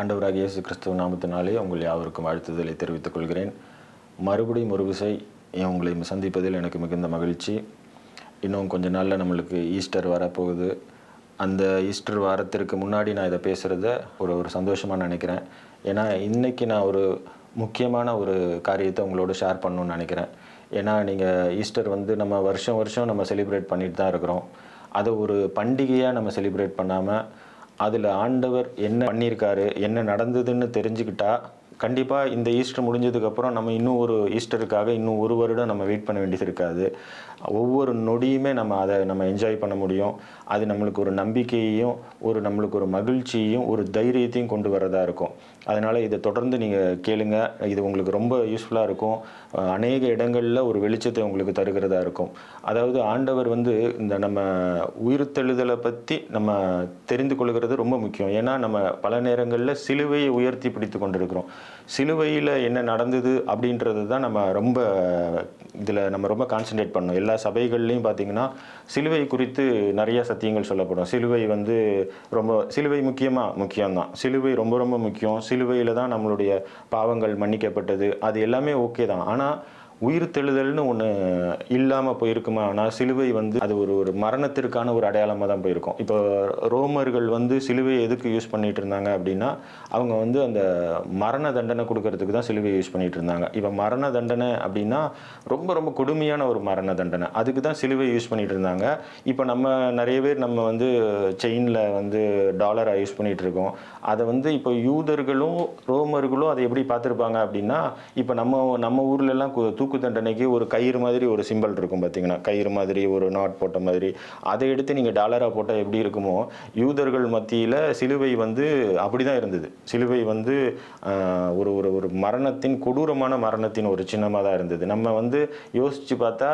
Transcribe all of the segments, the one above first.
அண்டவராக இயேசு கிறிஸ்துவ நாமத்தினாலே உங்கள் யாவருக்கும் வாழ்த்துதலை தெரிவித்துக் கொள்கிறேன். மறுபடியும் ஒரு விசை உங்களை சந்திப்பதில் எனக்கு மிகுந்த மகிழ்ச்சி. இன்னும் கொஞ்ச நாளில் நம்மளுக்கு ஈஸ்டர் வரப்போகுது. அந்த ஈஸ்டர் வாரத்திற்கு முன்னாடி நான் இதை பேசுகிறத ஒரு ஒரு சந்தோஷமாக நினைக்கிறேன். ஏன்னா இன்றைக்கி நான் ஒரு முக்கியமான ஒரு காரியத்தை உங்களோட ஷேர் பண்ணணும்னு நினைக்கிறேன். ஏன்னா நீங்கள் ஈஸ்டர் வந்து நம்ம வருஷம் வருஷம் நம்ம செலிப்ரேட் பண்ணிட்டு தான் இருக்கிறோம். அதை ஒரு பண்டிகையாக நம்ம செலிப்ரேட் பண்ணாமல் அதில் ஆண்டவர் என்ன பண்ணியிருக்காரு என்ன நடந்ததுன்னு தெரிஞ்சுக்கிட்டா கண்டிப்பாக இந்த ஈஸ்டர் முடிஞ்சதுக்கப்புறம் நம்ம இன்னும் ஒரு ஈஸ்டருக்காக இன்னும் ஒரு வருடம் நம்ம வெயிட் பண்ண வேண்டியது இருக்காது. ஒவ்வொரு நொடியுமே நம்ம அதை நம்ம என்ஜாய் பண்ண முடியும். அது நம்மளுக்கு ஒரு நம்பிக்கையையும் ஒரு நம்மளுக்கு ஒரு மகிழ்ச்சியையும் ஒரு தைரியத்தையும் கொண்டு வரதா இருக்கும். அதனால் இதை தொடர்ந்து நீங்கள் கேளுங்க. இது உங்களுக்கு ரொம்ப யூஸ்ஃபுல்லாக இருக்கும். அநேக இடங்களில் ஒரு வெளிச்சத்தை உங்களுக்கு தருகிறதா இருக்கும். அதாவது ஆண்டவர் வந்து இந்த நம்ம உயிர்த்தெழுதலை பற்றி நம்ம தெரிந்து கொள்கிறது ரொம்ப முக்கியம். ஏன்னா நம்ம பல நேரங்களில் சிலுவையை உயர்த்தி பிடித்து கொண்டிருக்கிறோம். சிலுவையில் என்ன நடந்தது அப்படின்றது தான் நம்ம ரொம்ப இதில் நம்ம ரொம்ப கான்சென்ட்ரேட் பண்ணோம் எல்லா சபைகள்லேயும் பார்த்தீங்கன்னா சிலுவை குறித்து நிறைய சத்தியங்கள் சொல்லப்படும். சிலுவை வந்து ரொம்ப சிலுவை முக்கியமாக முக்கியம்தான். சிலுவை ரொம்ப ரொம்ப முக்கியம். சிலுவையில் தான் நம்மளுடைய பாவங்கள் மன்னிக்கப்பட்டது. அது எல்லாமே ஓகே தான். ஆனால் உயிர் தெழுதல்னு ஒன்று இல்லாமல் போயிருக்குமா? ஆனால் சிலுவை வந்து அது ஒரு ஒரு மரணத்திற்கான ஒரு அடையாளமாக தான் போயிருக்கும். இப்போ ரோமர்கள் வந்து சிலுவையை எதுக்கு யூஸ் பண்ணிட்டு இருந்தாங்க அப்படின்னா அவங்க வந்து அந்த மரண தண்டனை கொடுக்கறதுக்கு தான் சிலுவையை யூஸ் பண்ணிட்டு இருந்தாங்க. இப்போ மரண தண்டனை அப்படின்னா ரொம்ப ரொம்ப கொடுமையான ஒரு மரண தண்டனை. அதுக்கு தான் சிலுவை யூஸ் பண்ணிட்டு இருந்தாங்க. இப்போ நம்ம நிறைய பேர் நம்ம வந்து செயினில் வந்து டாலராக யூஸ் பண்ணிட்டு இருக்கோம். அதை வந்து இப்போ யூதர்களும் ரோமர்களும் அதை எப்படி பார்த்துருப்பாங்க அப்படின்னா இப்போ நம்ம நம்ம ஊர்லெல்லாம் தூக்கு தூக்கு தண்டனைக்கு ஒரு கயிறு மாதிரி ஒரு சிம்பல் இருக்கும் பார்த்தீங்கன்னா கயிறு மாதிரி ஒரு நாட் போட்ட மாதிரி. அதை எடுத்து நீங்கள் டாலராக போட்டால் எப்படி இருக்குமோ யூதர்கள் மத்தியில் சிலுவை வந்து அப்படி தான் இருந்தது. சிலுவை வந்து ஒரு ஒரு ஒரு மரணத்தின் கொடூரமான மரணத்தின் ஒரு சின்னமாக தான் இருந்தது. நம்ம வந்து யோசித்து பார்த்தா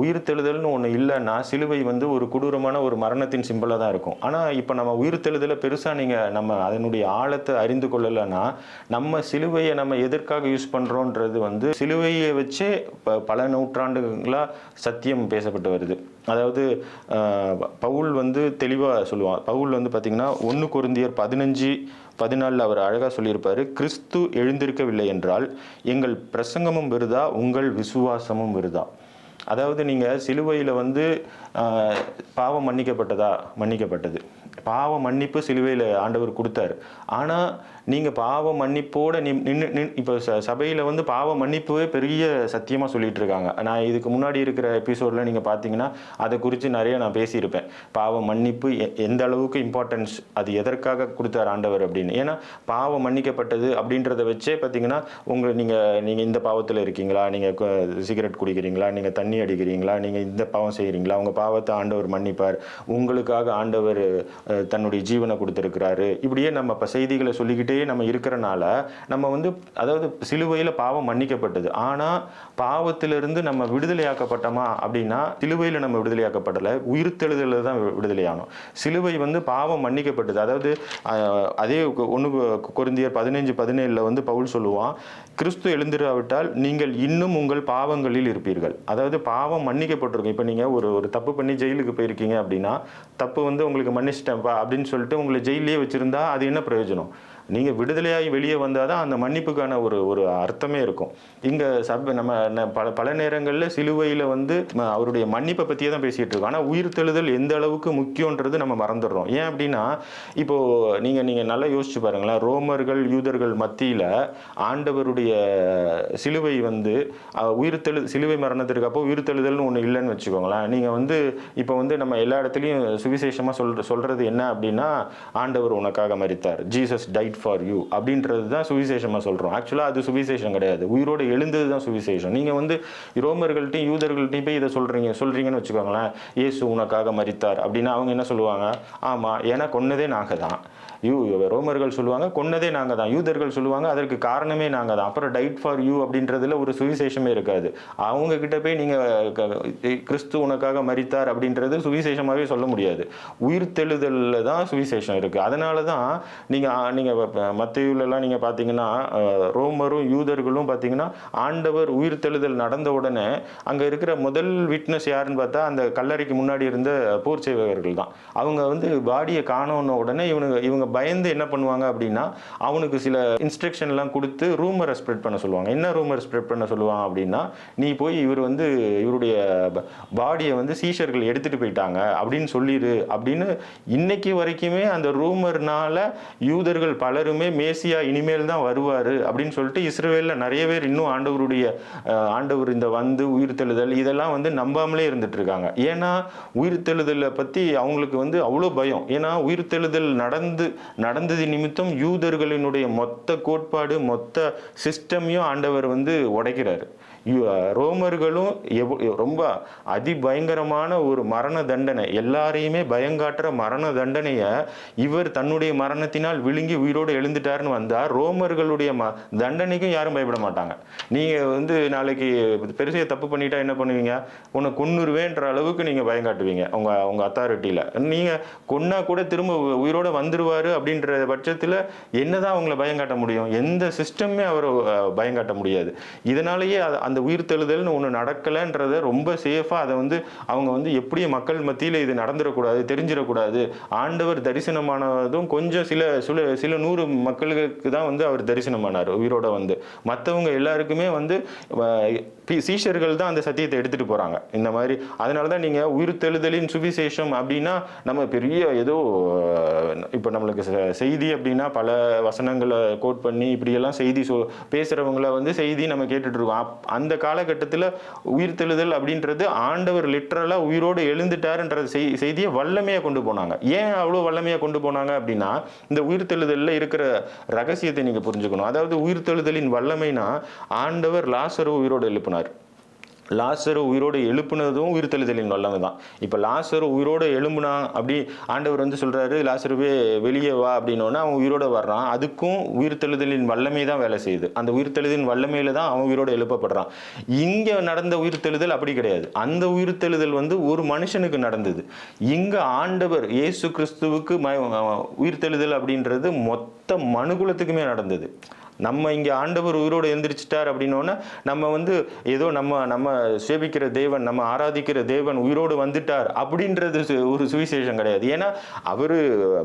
உயிர்த்தெழுதல்னு ஒன்று இல்லைன்னா சிலுவை வந்து ஒரு கொடூரமான ஒரு மரணத்தின் சிம்பலாக தான் இருக்கும். ஆனால் இப்போ நம்ம உயிர்த்தெழுதலை பெருசாக நீங்கள் நம்ம அதனுடைய ஆழத்தை அறிந்து கொள்ளலைன்னா நம்ம சிலுவையை நம்ம எதற்காக யூஸ் பண்ணுறோன்றது வந்து சிலுவையை வச்சே ப- பல நூற்றாண்டுகளாக சத்தியம் பேசப்பட்டு வருது. அதாவது பவுல் வந்து தெளிவாக சொல்லுவான். பவுல் வந்து பார்த்திங்கன்னா ஒன்று குருந்தியர் பதினஞ்சு பதினாலில் அவர் அழகாக சொல்லியிருப்பார் கிறிஸ்து எழுந்திருக்கவில்லை என்றால் எங்கள் பிரசங்கமும் விருதா உங்கள் விசுவாசமும் விருதா? அதாவது நீங்கள் சிலுவையில் வந்து பாவம் மன்னிக்கப்பட்டதா? மன்னிக்கப்பட்டது. பாவ மன்னிப்பு சிலுவையில் ஆண்டவர் கொடுத்தார். ஆனால் நீங்கள் பாவ மன்னிப்போட நின் நின்று நின் இப்போ ச சபையில் வந்து பாவ மன்னிப்புவே பெரிய சத்தியமாக சொல்லிட்டு இருக்காங்க. நான் இதுக்கு முன்னாடி இருக்கிற எபிசோடில் நீங்கள் பார்த்தீங்கன்னா அதை குறித்து நிறைய நான் பேசியிருப்பேன். பாவ மன்னிப்பு எ- எந்த அளவுக்கு இம்பார்ட்டன்ஸ் அது எதற்காக கொடுத்தார் ஆண்டவர் அப்படின்னு. ஏன்னா பாவம் மன்னிக்கப்பட்டது அப்படின்றத வச்சே பார்த்தீங்கன்னா உங்கள் நீங்கள் நீங்கள் இந்த பாவத்தில் இருக்கீங்களா? நீங்கள் சிகரெட் குடிக்கிறீங்களா? நீங்கள் தண்ணி அடிக்கிறீங்களா? நீங்கள் இந்த பாவம் செய்கிறீங்களா உங்கள் பாவத்தை ஆண்டவர் மன்னிப்பார். உங்களுக்காக ஆண்டவர் தன்னுடைய ஜீவனை கொடுத்துருக்கிறாரு. இப்படியே நம்ம இப்போ செய்திகளை சொல்லிக்கிட்டே நம்ம இருக்கிறனால நம்ம வந்து அதாவது சிலுவையில் பாவம் மன்னிக்கப்பட்டது. ஆனால் பாவத்திலிருந்து நம்ம விடுதலையாக்கப்பட்டோமா அப்படின்னா சிலுவையில் நம்ம விடுதலையாக்கப்படலை. உயிர்த்தெழுதலில் தான் விடுதலையானோம் சிலுவை வந்து பாவம் மன்னிக்கப்பட்டது. அதாவது அதே ஒன்று கொரிந்தியர் பதினஞ்சு பதினேழில் வந்து பவுல் சொல்லுவான் கிறிஸ்து எழுந்திராவிட்டால் நீங்கள் இன்னும் உங்கள் பாவங்களில் இருப்பீர்கள். அதாவது பாவம் மன்னிக்கப்பட்டிருக்கும். இப்போ நீங்கள் ஒரு ஒரு தப்பு பண்ணி ஜெயிலுக்கு போயிருக்கீங்க அப்படின்னா தப்பு வந்து உங்களுக்கு மன்னிச்சிட்டேன்ப்பா அப்படின்னு சொல்லிட்டு உங்களை ஜெயிலே வச்சுருந்தா அது என்ன பிரயோஜனம்? நீங்கள் விடுதலையாகி வெளியே வந்தால் தான் அந்த மன்னிப்புக்கான ஒரு ஒரு அர்த்தமே இருக்கும். இங்கே சப் நம்ம ந- பல பல நேரங்களில் சிலுவையில் வந்து ம- அவருடைய மன்னிப்பை பற்றியே தான் பேசிகிட்டு இருக்கோம். ஆனால் உயிர்த்தெழுதல் எந்த அளவுக்கு முக்கியன்றது நம்ம மறந்துடுறோம். ஏன் அப்படின்னா இப்போது நீங்கள் நீங்கள் நல்லா யோசிச்சு பாருங்களேன். ரோமர்கள் யூதர்கள் மத்தியில் ஆண்டவருடைய சிலுவை வந்து உயிர் உயிர்த்தெழு சிலுவை மரணத்திற்கு அப்போ உயிர்த்தெழுதல்னு ஒன்று இல்லைன்னு வச்சுக்கோங்களேன். நீங்கள் வந்து இப்போ வந்து நம்ம எல்லா இடத்துலையும் சுவிசேஷமாக சொல் சொல்கிறது என்ன அப்படின்னா ஆண்டவர் உனக்காக மறித்தார் ஜீசஸ் டைட் ஃபார் யூ அப்படின்றது தான் சுவிசேஷமாக சொல்கிறோம் ஆக்சுவலாக அது சுவிசேஷம் கிடையாது. உயிரோடு எழுந்தது தான் சுவிசேஷம். நீங்கள் வந்து ரோமர்கள்ட்டையும் யூதர்கள்ட்டையும் போய் இதை சொல்கிறீங்க சொல்கிறீங்கன்னு வச்சுக்கோங்களேன். இயேசு உனக்காக மறித்தார் அப்படின்னா அவங்க என்ன சொல்லுவாங்க? ஆமாம் ஏன்னா கொன்னதே நாங்கள் தான். யூ ரோமர்கள் சொல்லுவாங்க கொன்னதே நாங்கள் தான். யூதர்கள் சொல்லுவாங்க அதற்கு காரணமே நாங்கள் தான். அப்புறம் டைட் ஃபார் யூ அப்படின்றதுல ஒரு சுவிசேஷமே இருக்காது. அவங்க கிட்ட போய் நீங்கள் கிறிஸ்து உனக்காக மறித்தார் அப்படின்றது சுவிசேஷமாகவே சொல்ல முடியாது. உயிர்த்தெழுதலில் தான் சுவிசேஷம் இருக்குது அதனால தான் நீங்கள் நீங்கள் மத்தியிலலாம் நீங்கள் பார்த்தீங்கன்னா ரோமரும் யூதர்களும் பார்த்தீங்கன்னா ஆண்டவர் உயிர்த்தெழுதல் நடந்த உடனே அங்கே இருக்கிற முதல் விட்னஸ் யாருன்னு பார்த்தா அந்த கல்லறைக்கு முன்னாடி இருந்த போர் சேவகர்கள் தான் அவங்க வந்து பாடியை காணோன்ன உடனே இவனுங்க இவங்க பயந்து என்ன பண்ணுவாங்க அப்படின்னா அவனுக்கு சில இன்ஸ்ட்ரக்ஷன்லாம் கொடுத்து ரூமரை ஸ்ப்ரெட் பண்ண சொல்லுவாங்க. என்ன ரூமர் ஸ்ப்ரெட் பண்ண சொல்லுவாங்க அப்படின்னா நீ போய் இவர் வந்து இவருடைய பாடியை வந்து சீஷர்கள் எடுத்துகிட்டு போயிட்டாங்க அப்படின்னு சொல்லிடு அப்படின்னு இன்னைக்கு வரைக்குமே அந்த ரூமர்னால யூதர்கள் பலருமே மேசியா இனிமேல் தான் வருவார் அப்படின்னு சொல்லிட்டு இஸ்ரேலில் நிறைய பேர் இன்னும் ஆண்டவருடைய ஆண்டவர் இந்த வந்து உயிர்த்தெழுதல் இதெல்லாம் வந்து நம்பாமலே இருந்துட்டு இருக்காங்க. ஏன்னா உயிர்த்தெழுதலை பற்றி அவங்களுக்கு வந்து அவ்வளோ பயம். ஏன்னா உயிர்த்தெழுதல் நடந்து நடந்தது நிமித்தம் யூதர்களினுடைய மொத்த கோட்பாடு மொத்த சிஸ்டமையும் ஆண்டவர் வந்து உடைக்கிறாரு. ரோமர்களும் எவ் ரொம்ப அதிபயங்கரமான ஒரு மரண தண்டனை. எல்லாரையுமே பயங்காட்டுற மரண தண்டனையை இவர் தன்னுடைய மரணத்தினால் விழுங்கி உயிரோடு எழுந்துட்டாருன்னு வந்தால் ரோமர்களுடைய ம தண்டனைக்கும் யாரும் பயப்பட மாட்டாங்க. நீங்கள் வந்து நாளைக்கு பெருசைய தப்பு பண்ணிட்டா என்ன பண்ணுவீங்க? உன்னை கொன்னுருவேன்ற அளவுக்கு நீங்கள் பயங்காட்டுவீங்க உங்கள் உங்கள் அத்தாரிட்டியில் நீங்கள் கொன்னா கூட திரும்ப உயிரோடு உயிரோட வந்துருவாரு அப்படின்ற பட்சத்தில் என்னதான் அவங்கள பயங்காட்ட முடியும்? எந்த சிஸ்டமே அவர் பயங்காட்ட முடியாது. இதனாலேயே அந்த அந்த உயிர்த்தெழுதல்னு ஒன்று நடக்கலைன்றத ரொம்ப சேஃபாக அதை வந்து அவங்க வந்து எப்படியும் மக்கள் மத்தியில் இது நடந்துடக்கூடாது தெரிஞ்சிடக்கூடாது ஆண்டவர் தரிசனமானதும் கொஞ்சம் சில சில சில நூறு மக்களுக்கு தான் வந்து அவர் தரிசனமானார் உயிரோட வந்து. மற்றவங்க எல்லாருக்குமே வந்து சீஷர்கள் தான் அந்த சத்தியத்தை எடுத்துட்டு போறாங்க. இந்த மாதிரி அதனால தான் நீங்க உயிர்த்தெழுதலின் சுவிசேஷம் அப்படின்னா நம்ம பெரிய ஏதோ இப்போ நம்மளுக்கு செய்தி அப்படின்னா பல வசனங்களை கோட் பண்ணி இப்படியெல்லாம் செய்தி சொ பேசுறவங்கள வந்து செய்தி நம்ம கேட்டுட்டு இருக்கோம். அப்- அந்த காலகட்டத்தில் உயிர்த்தெழுதல் அப்படின்றது ஆண்டவர் லிட்ரலாக உயிரோடு எழுந்துட்டாருன்ற செய்தியை வல்லமையாக கொண்டு போனாங்க. ஏன் அவ்வளோ வல்லமையாக கொண்டு போனாங்க அப்படின்னா இந்த உயிர்த்தெழுதல்ல இருக்கிற ரகசியத்தை நீங்கள் புரிஞ்சுக்கணும். அதாவது உயிர்த்தெழுதலின் வல்லமைனா ஆண்டவர் லாசரு உயிரோடு எழுப்பினார். லாசர் உயிரோடு எழுப்புனதும் உயிர்த்தெழுதலின் வல்லமை தான். இப்போ லாசர் உயிரோடு எழும்புனா அப்படி ஆண்டவர் வந்து சொல்கிறாரு லாசருவே வெளியே வா அப்படின்னோன்னா அவன் உயிரோட வர்றான். அதுக்கும் உயிர்த்தெழுதலின் வல்லமை தான் வேலை செய்யுது. அந்த உயிர்த்தெழுதலின் வல்லமையில் தான் அவன் உயிரோடு எழுப்பப்படுறான். இங்கே நடந்த உயிர்த்தெழுதல் அப்படி கிடையாது. அந்த உயிர்த்தெழுதல் வந்து ஒரு மனுஷனுக்கு நடந்தது. இங்கே ஆண்டவர் இயேசு கிறிஸ்துவுக்கு உயிர் உயிர்த்தெழுதல் அப்படின்றது மொத்த மனுகுலத்துக்குமே நடந்தது. நம்ம இங்கே ஆண்டவர் உயிரோடு எழுந்திரிச்சிட்டார் அப்படின்னோன்னா நம்ம வந்து ஏதோ நம்ம நம்ம சேவிக்கிற தேவன் நம்ம ஆராதிக்கிற தேவன் உயிரோடு வந்துட்டார் அப்படின்றது சு- ஒரு சுவிசேஷம் கிடையாது. ஏன்னா அவர்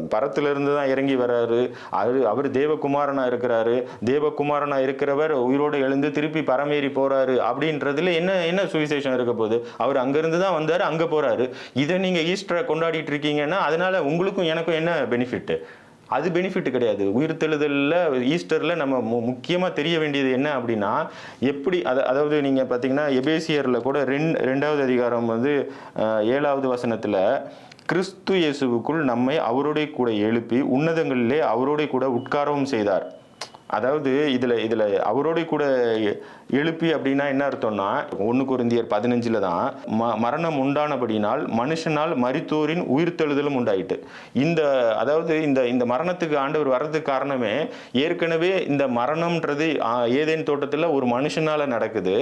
பரத்திலிருந்து தான் இறங்கி வர்றாரு. அவர் அவர் தேவகுமாரனாக இருக்கிறாரு. தேவகுமாரனாக இருக்கிறவர் உயிரோடு எழுந்து திருப்பி பரமேறி போகிறாரு அப்படின்றதுல என்ன என்ன சுவிசேஷம் இருக்க போகுது? அவர் அங்கேருந்து தான் வந்தார் அங்கே போகிறாரு இதை நீங்கள் ஈஸ்டரை கொண்டாடிட்டு இருக்கீங்கன்னா அதனால் உங்களுக்கும் எனக்கும் என்ன பெனிஃபிட்டு அது பெனிஃபிட் கிடையாது. உயிர்த்தெழுதலில் ஈஸ்டரில் நம்ம மு முக்கியமாக தெரிய வேண்டியது என்ன அப்படின்னா எப்படி அதை அதாவது நீங்கள் பார்த்தீங்கன்னா எபேசியரில் கூட ரெண் ரெண்டாவது அதிகாரம் வந்து ஏழாவது வசனத்தில் கிறிஸ்து இயேசுவுக்குள் நம்மை அவரோடைய கூட எழுப்பி உன்னதங்களிலே அவரோடைய கூட உட்காரவும் செய்தார். அதாவது இதில் இதில் அவரோட கூட எழுப்பி அப்படின்னா என்ன அர்த்தம்னா ஒன்று குருந்தியர் பதினஞ்சில் தான் ம மரணம் உண்டானபடினால் மனுஷனால் மரித்தோரின் உயிர்த்தெழுதலும் உண்டாயிட்டு. இந்த அதாவது இந்த இந்த மரணத்துக்கு ஆண்டவர் வர்றதுக்கு காரணமே ஏற்கனவே இந்த மரணம்ன்றது ஏதேன் தோட்டத்தில் ஒரு மனுஷனால் நடக்குது.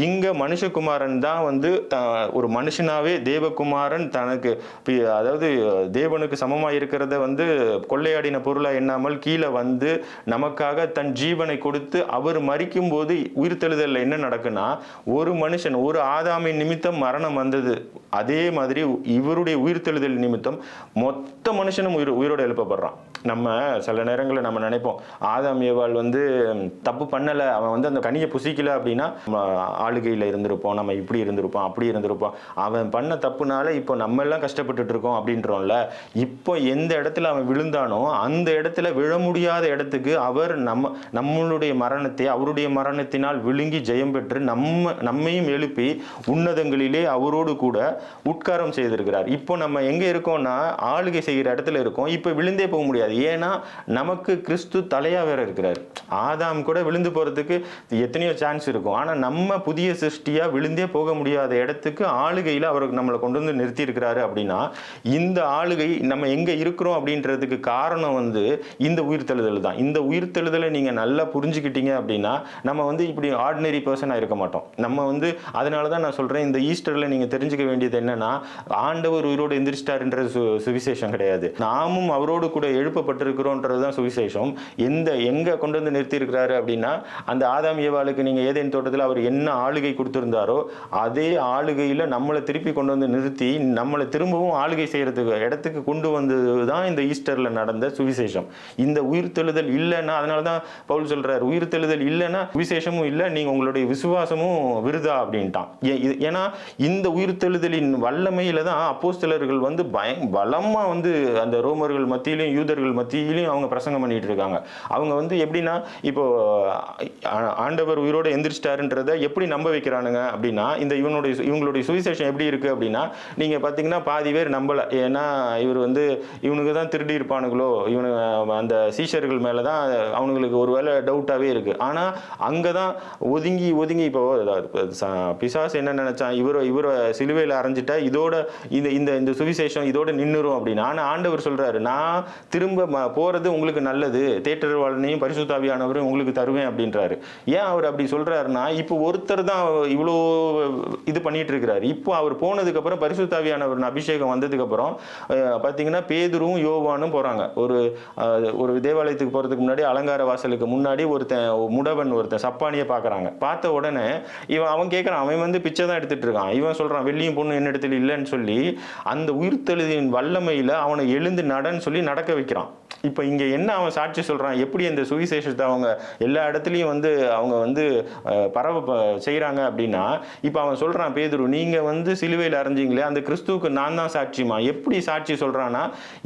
இங்கே மனுஷகுமாரன் தான் வந்து த- ஒரு மனுஷனாவே தேவகுமாரன் தனக்கு பி- அதாவது தேவனுக்கு சமமாக இருக்கிறத வந்து கொள்ளையாடின பொருளாக எண்ணாமல் கீழே வந்து நமக்காக தன் ஜீவனை கொடுத்து அவர் மறிக்கும் போது உயிர்த்தெழுதலில் என்ன நடக்குன்னா ஒரு மனுஷன் ஒரு ஆதாமின் நிமித்தம் மரணம் வந்தது. அதே மாதிரி இவருடைய உயிர்த்தெழுதல் நிமித்தம் மொத்த மனுஷனும் உயிர் உயிரோடு எழுப்பப்படுறான். நம்ம சில நேரங்களில் நம்ம நினைப்போம் ஆதாம் ஏவாள் வந்து தப்பு பண்ணலை அவன் வந்து அந்த கனியை புசிக்கல அப்படின்னா நம்ம ஆளுகையில் இருந்திருப்போம் நம்ம இப்படி இருந்திருப்போம் அப்படி இருந்திருப்போம். அவன் பண்ண தப்புனால இப்போ நம்ம எல்லாம் கஷ்டப்பட்டுட்டு இருக்கோம் அப்படின்றோம்ல. இப்போ எந்த இடத்துல அவன் விழுந்தானோ அந்த இடத்துல விழ முடியாத இடத்துக்கு அவர் நம்ம நம்மளுடைய மரணத்தை அவருடைய மரணத்தினால் விழுங்கி ஜெயம் பெற்று நம்ம நம்மையும் எழுப்பி உன்னதங்களிலே அவரோடு கூட உட்காரம் செய்திருக்கிறார். இப்போ நம்ம எங்கே இருக்கோம்னா ஆளுகை செய்கிற இடத்துல இருக்கோம். இப்போ விழுந்தே போக முடியாது. ஏன்னா நமக்கு கிறிஸ்து தலையாக வேற இருக்கிறார். ஆதாம் கூட விழுந்து போகிறதுக்கு எத்தனையோ சான்ஸ் இருக்கும். ஆனால் நம்ம புதிய சிருஷ்டியாக விழுந்தே போக முடியாத இடத்துக்கு ஆளுகையில் அவர் நம்மளை கொண்டு வந்து நிறுத்தியிருக்கிறாரு அப்படின்னா இந்த ஆளுகை நம்ம எங்கே இருக்கிறோம் அப்படின்றதுக்கு காரணம் வந்து இந்த உயிர்த்தெழுதல் தான். இந்த உயிர்த்தெழுதலை நீங்கள் நல்லா புரிஞ்சுக்கிட்டீங்க அப்படின்னா நம்ம வந்து இப்படி ஆர்டினரி பர்சனாக இருக்க மாட்டோம். நம்ம வந்து அதனால தான் நான் சொல்கிறேன் இந்த ஈஸ்டரில் நீங்கள் தெரிஞ்சுக்க வேண்டியது என்னென்னா ஆண்டவர் உயிரோடு எந்திரிச்சிட்டாருன்ற சு சுவிசேஷம் கிடையாது. நாமும் அவரோடு கூட எழுப்பப்பட்டிருக்கிறோன்றது தான் சுவிசேஷம். எந்த எங்கே கொண்டு வந்து நிறுத்தியிருக்கிறாரு அப்படின்னா அந்த ஆதாம் ஏவாளுக்கு நீங்கள் ஏதேன் தோட்டத்தில் அவர் என்ன ஆளுகை கொடுத்துருந்தாரோ அதே ஆளுகையில் நம்மளை திருப்பி கொண்டு வந்து நிறுத்தி நம்மளை திரும்பவும் ஆளுகை செய்கிறதுக்கு இடத்துக்கு கொண்டு வந்தது தான் இந்த ஈஸ்டரில் நடந்த சுவிசேஷம். இந்த உயிர்த்தெழுதல் இல்லைன்னா அதனால தான் பவுல் சொல்றாரு உயிர்த்தெழுதல் இல்லைன்னா விசேஷமும் இல்லை நீங்கள் உங்களுடைய விசுவாசமும் விருதா அப்படின்ட்டான். இது- ஏன்னா இந்த உயிர்த்தெழுதலின் வல்லமையில தான் அப்போஸ்தலர்கள் வந்து பய பலமா வந்து அந்த ரோமர்கள் மத்தியிலையும் யூதர்கள் மத்தியிலையும் அவங்க பிரசங்கம் பண்ணிட்டு இருக்காங்க. அவங்க வந்து எப்படின்னா இப்போ ஆண்டவர் உயிரோட எந்திரிச்சிட்டாருன்றத எப்படி நம்ப வைக்கிறானுங்க அப்படின்னா இந்த இவனுடைய இவங்களுடைய சுவிசேஷம் எப்படி இருக்கு அப்படின்னா நீங்க பாத்தீங்கன்னா பாதி பேர் நம்பல. ஏன்னா இவர் வந்து இவனுக்கு தான் திருடி இருப்பானுங்களோ இவனு அந்த சீஷர்கள் மேலதான் அவனுங்களுக்கு ஒருவேளை இருக்குது ஆனால் அங்கே தான் ஒதுங்கி ஒதுங்கி இப்போ பிசாஸ் என்ன நினச்சான்? இவரை இவரை சிலுவையில் அரைஞ்சிட்டா இதோட இந்த இந்த இந்த சுவிசேஷம் இதோட நின்றுரும் அப்படின்னு. ஆனால் ஆண்டவர் சொல்கிறாரு நான் திரும்ப போகிறது உங்களுக்கு நல்லது. தேட்டர் வாழ்னையும் பரிசுத்தாவியானவரும் உங்களுக்கு தருவேன் அப்படின்றாரு. ஏன் அவர் அப்படி சொல்கிறாருன்னா இப்போ ஒருத்தர் தான் இவ்வளோ இது பண்ணிட்டு இருக்கிறாரு. இப்போ அவர் போனதுக்கப்புறம் பரிசுத்தாவியானவர் அபிஷேகம் வந்ததுக்கப்புறம் பார்த்தீங்கன்னா பேதுருவும் யோவானும் போகிறாங்க ஒரு ஒரு தேவாலயத்துக்கு போகிறதுக்கு முன்னாடி அலங்கார வாசலுக்கு முன்னாடி ஒருத்தன் முடவன் ஒருத்தன் சப்பானியை பார்க்குறாங்க. பார்த்த உடனே இவன் அவன் கேட்குறான் அவன் வந்து பிச்சை தான் எடுத்துட்டு இருக்கான். இவன் சொல்கிறான் வெள்ளியும் பொண்ணு என்ன இடத்துல இல்லைன்னு சொல்லி அந்த உயிர்த்தெழுதியின் வல்லமையில் அவனை எழுந்து நடன்னு சொல்லி நடக்க வைக்கிறான். இப்போ இங்கே என்ன அவன் சாட்சி சொல்கிறான் எப்படி இந்த சுவிசேஷத்தை அவங்க எல்லா இடத்துலையும் வந்து அவங்க வந்து பரவ செய்கிறாங்க அப்படின்னா இப்போ அவன் சொல்கிறான் பேதுரு நீங்கள் வந்து சிலுவையில் அரைஞ்சீங்களே அந்த கிறிஸ்துவுக்கு நான் தான் சாட்சிமா எப்படி சாட்சி சொல்கிறான்னா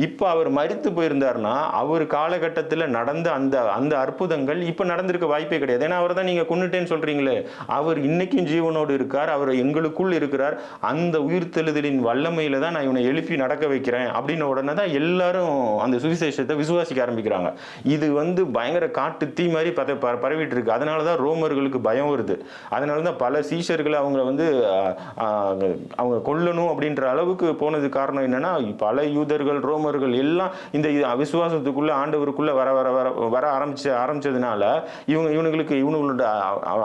இப்போ அவர் மறித்து போயிருந்தார்னா அவர் காலகட்டத்தில் நடந்த அந்த அந்த அற்புதங்கள் இப்போ நடந்திருக்க வாய்ப்பே கிடையாது. ஏன்னா அவர் தான் நீங்கள் கொன்னுட்டேன்னு சொல்கிறீங்களே அவர் இன்னைக்கும் ஜீவனோடு இருக்கார் அவர் எங்களுக்குள் இருக்கிறார். அந்த உயிர்த்தெழுதலின் வல்லமையில் தான் நான் இவனை எழுப்பி நடக்க வைக்கிறேன் அப்படின்ன உடனே தான் எல்லாரும் அந்த சுவிசேஷத்தை விசுவாசிக்க ஆரம்பிக்கிறாங்க. இது வந்து பயங்கர காட்டு தீ மாதிரி பத ப- பரவிட்டு இருக்கு அதனால தான் ரோமர்களுக்கு பயம் வருது. அதனால தான் பல சீஷர்களை அவங்க வந்து அவங்க கொல்லணும் அப்படின்ற அளவுக்கு போனது காரணம் என்னன்னா பல யூதர்கள் ரோமர்கள் எல்லாம் இந்த விசுவாசத்துக்குள்ளே ஆண்டவருக்குள்ளே ஆண்டவருக்குள்ள வர வர வர வர ஆரம்பிச்ச ஆரம்பிச்சதுனால இவங்க இவனுங்களுக்கு இவனுங்களோட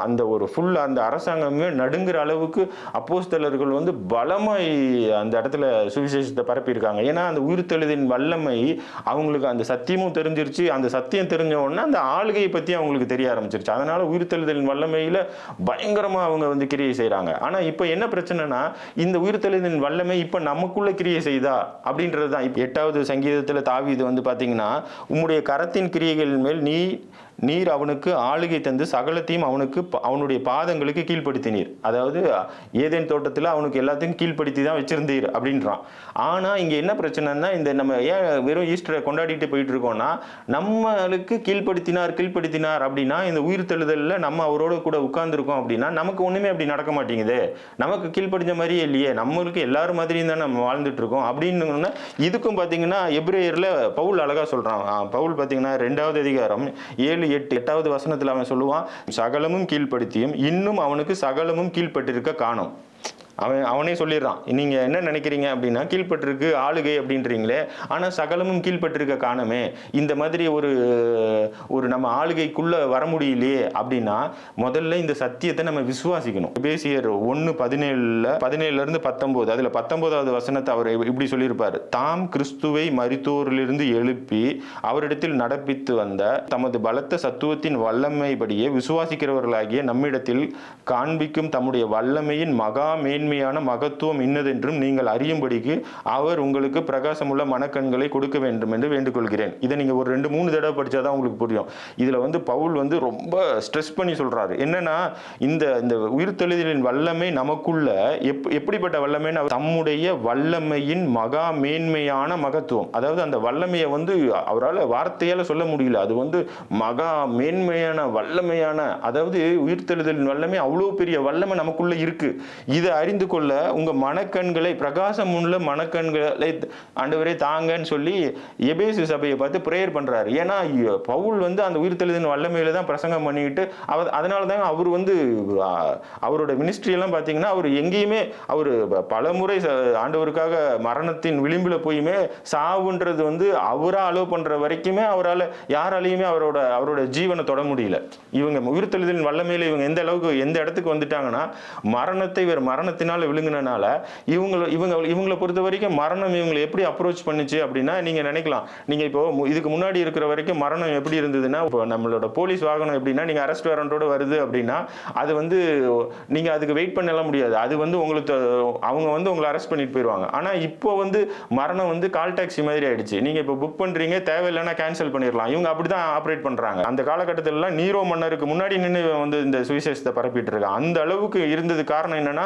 அந்த ஒரு ஃபுல் அந்த அரசாங்கமே நடுங்கிற அளவுக்கு அப்போஸ்தலர்கள் வந்து பலமாய் அந்த இடத்துல சுவிசேஷத்தை பரப்பியிருக்காங்க. ஏன்னா அந்த உயிர்த்தெழுதின் வல்லமை அவங்களுக்கு அந்த சத்தியமும் தெரிஞ்சிருச்சு. அந்த சத்தியம் தெரிஞ்ச உடனே அந்த ஆளுகையை பற்றி அவங்களுக்கு தெரிய ஆரம்பிச்சிருச்சு. அதனால் உயிர்த்தெழுதலின் வல்லமையில் பயங்கரமாக அவங்க வந்து கிரியை செய்கிறாங்க ஆனால் இப்போ என்ன பிரச்சனைனா இந்த உயிர்த்தெழுதலின் வல்லமை இப்போ நமக்குள்ளே கிரியை செய்தா அப்படின்றது தான் இப்போ எட்டாவது சங்கீதத்தில் தாவி இது வந்து பார்த்தீங்கன்னா உம்முடைய கரத்தின் கிரியைகள் மேல் நீ நீர் அவனுக்கு ஆளுகை தந்து சகலத்தையும் அவனுக்கு அவனுடைய பாதங்களுக்கு கீழ்ப்படுத்தினீர். அதாவது ஏதேன் தோட்டத்தில் அவனுக்கு எல்லாத்தையும் கீழ்ப்படுத்தி தான் வச்சிருந்தீர் அப்படின்றான். ஆனால் இங்கே என்ன பிரச்சனைன்னா இந்த நம்ம ஏன் வெறும் ஈஸ்டரை கொண்டாடிட்டு போயிட்டு இருக்கோம்னா நம்மளுக்கு கீழ்ப்படுத்தினார் கீழ்ப்படுத்தினார் அப்படின்னா இந்த உயிர் தழுதலில் நம்ம அவரோட கூட உட்கார்ந்துருக்கோம் அப்படின்னா நமக்கு ஒன்றுமே அப்படி நடக்க மாட்டேங்குது. நமக்கு கீழ்ப்படிஞ்ச மாதிரியே இல்லையே. நம்மளுக்கு எல்லாரும் மாதிரியும் தான் நம்ம வாழ்ந்துட்டு இருக்கோம் அப்படின்னு இதுக்கும் பார்த்தீங்கன்னா எப்ரேயரில் பவுல் அழகாக சொல்கிறான் பவுல் பார்த்தீங்கன்னா ரெண்டாவது அதிகாரம் ஏழு எட்டு எட்டாவது வசனத்தில் அவன் சொல்லுவான் சகலமும் கீழ்ப்படுத்தியும் இன்னும் அவனுக்கு சகலமும் கீழ்ப்பட்டிருக்க காணும். அவன் அவனே சொல்லிடுறான். நீங்கள் என்ன நினைக்கிறீங்க அப்படின்னா கீழ்ப்பட்டிருக்கு ஆளுகை அப்படின்றீங்களே ஆனால் சகலமும் கீழ்ப்பட்டிருக்க காணமே. இந்த மாதிரி ஒரு ஒரு நம்ம ஆளுகைக்குள்ளே வர முடியலையே அப்படின்னா முதல்ல இந்த சத்தியத்தை நம்ம விசுவாசிக்கணும். பேசியர் ஒன்று பதினேழில் பதினேழுல இருந்து அதில் பத்தொம்போதாவது வசனத்தை அவர் இப்படி சொல்லியிருப்பார். தாம் கிறிஸ்துவை மருத்துவரிலிருந்து எழுப்பி அவரிடத்தில் நடப்பித்து வந்த தமது பலத்த சத்துவத்தின் வல்லமைப்படியே விசுவாசிக்கிறவர்களாகிய நம்மிடத்தில் காண்பிக்கும் தம்முடைய வல்லமையின் மகா மேன்மையான மகத்துவம் இன்னதென்றும் நீங்கள் அறியும்படிக்கு அவர் உங்களுக்கு பிரகாசமுள்ள மனக்கண்களை கொடுக்க வேண்டும் என்று வேண்டுகொள்கிறேன். இதை நீங்க ஒரு ரெண்டு மூணு தடவை படிச்சாதான் உங்களுக்கு புரியும். இதுல வந்து பவுல் வந்து ரொம்ப ஸ்ட்ரெஸ் பண்ணி சொல்றாரு. என்னன்னா இந்த இந்த உயிர்த்தெழுதலின் வல்லமை நமக்குள்ள எப் எப்படிப்பட்ட வல்லமைன்னு தம்முடைய வல்லமையின் மகா மேன்மையான மகத்துவம். அதாவது அந்த வல்லமையை வந்து அவரால் வார்த்தையால சொல்ல முடியல. அது வந்து மகா மேன்மையான வல்லமையான அதாவது உயிர்த்தெழுதலின் வல்லமை அவ்வளோ பெரிய வல்லமை நமக்குள்ள இருக்கு. இதை அறிந்து கொள்ள உங்க மனக்கண்களை பிரகாசம் உள்ள மனக்கண்களை ஆண்டவரே தாங்கன்னு சொல்லி எபேசு சபையை பார்த்து ப்ரேயர் பண்றாரு. ஏன்னா பவுல் வந்து அந்த உயிர்த்தெழுதின் வல்லமையில தான் பிரசங்கம் பண்ணிக்கிட்டு அவர் அதனால தான் அவர் வந்து அவரோட மினிஸ்ட்ரி எல்லாம் பார்த்தீங்கன்னா அவர் எங்கேயுமே அவர் பல முறை ஆண்டவருக்காக மரணத்தின் விளிம்பில் போயுமே சாவுன்றது வந்து அவரா அலோவ் பண்ற வரைக்குமே அவரால் யாராலையுமே அவரோட அவரோட ஜீவனை தொட முடியல. இவங்க உயிர்த்தெழுதலின் வல்லமையில இவங்க எந்த அளவுக்கு எந்த இடத்துக்கு வந்துட்டாங்கன்னா மரணத்தை இவர் மரணத்தின் மரணத்தினால விழுங்கினால இவங்க இவங்க இவங்களை பொறுத்த வரைக்கும் மரணம் இவங்களை எப்படி அப்ரோச் பண்ணுச்சு அப்படின்னா நீங்க நினைக்கலாம். நீங்க இப்போ இதுக்கு முன்னாடி இருக்கிற வரைக்கும் மரணம் எப்படி இருந்ததுன்னா இப்போ நம்மளோட போலீஸ் வாகனம் எப்படின்னா நீங்க அரெஸ்ட் வாரண்டோட வருது அப்படின்னா அது வந்து நீங்க அதுக்கு வெயிட் பண்ணலாம் முடியாது. அது வந்து உங்களுக்கு அவங்க வந்து உங்களை அரெஸ்ட் பண்ணிட்டு போயிடுவாங்க ஆனா இப்போ வந்து மரணம் வந்து கால் டாக்ஸி மாதிரி ஆயிடுச்சு. நீங்க இப்போ புக் பண்றீங்க தேவையில்லைன்னா கேன்சல் பண்ணிடலாம். இவங்க அப்படிதான் ஆப்ரேட் பண்றாங்க. அந்த காலகட்டத்துல நீரோ மன்னருக்கு முன்னாடி நின்று வந்து இந்த சுவிசேஷத்தை பரப்பிட்டு இருக்கான் அந்த அளவுக்கு இருந்தது காரணம் என்னன்னா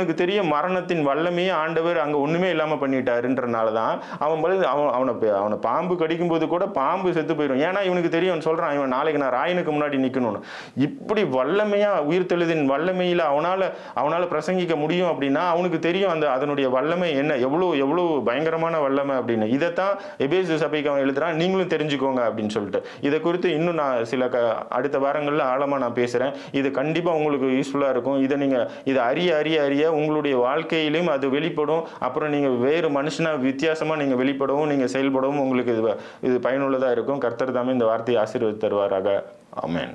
அவனுக்கு தெரியும் மரணத்தின் வல்லமையே ஆண்டவர் அங்க ஒண்ணுமே இல்லாம பண்ணிட்டாருன்றனால தான் அவன் பொழுது அவன் அவனை அவனை பாம்பு கடிக்கும் போது கூட பாம்பு செத்து போயிடும் ஏன்னா இவனுக்கு தெரியும் அவன் சொல்றான் இவன் நாளைக்கு நான் ராயனுக்கு முன்னாடி நிக்கணும்னு. இப்படி வல்லமையா உயிர்த்தெழுதின் வல்லமையில அவனால அவனால பிரசங்கிக்க முடியும் அப்படின்னா அவனுக்கு தெரியும் அந்த அதனுடைய வல்லமை என்ன எவ்வளவு எவ்வளவு பயங்கரமான வல்லமை அப்படின்னு. இதைத்தான் எபேசு சபைக்கு அவன் எழுதுறான் நீங்களும் தெரிஞ்சுக்கோங்க அப்படின்னு சொல்லிட்டு. இதை குறித்து இன்னும் நான் சில க அடுத்த வாரங்களில் ஆழமாக நான் பேசுகிறேன் இது கண்டிப்பாக உங்களுக்கு யூஸ்ஃபுல்லாக இருக்கும். இதை நீங்கள் இதை அறிய அறிய அறிய உங்களுடைய வாழ்க்கையிலும் அது வெளிப்படும். அப்புறம் நீங்கள் வேறு மனுஷனா வித்தியாசமாக நீங்கள் வெளிப்படவும் நீங்கள் செயல்படவும் உங்களுக்கு இது இது பயனுள்ளதாக இருக்கும். கர்த்தர் தாமே இந்த வார்த்தையை ஆசீர்வதி தருவாராக ஆமேன்.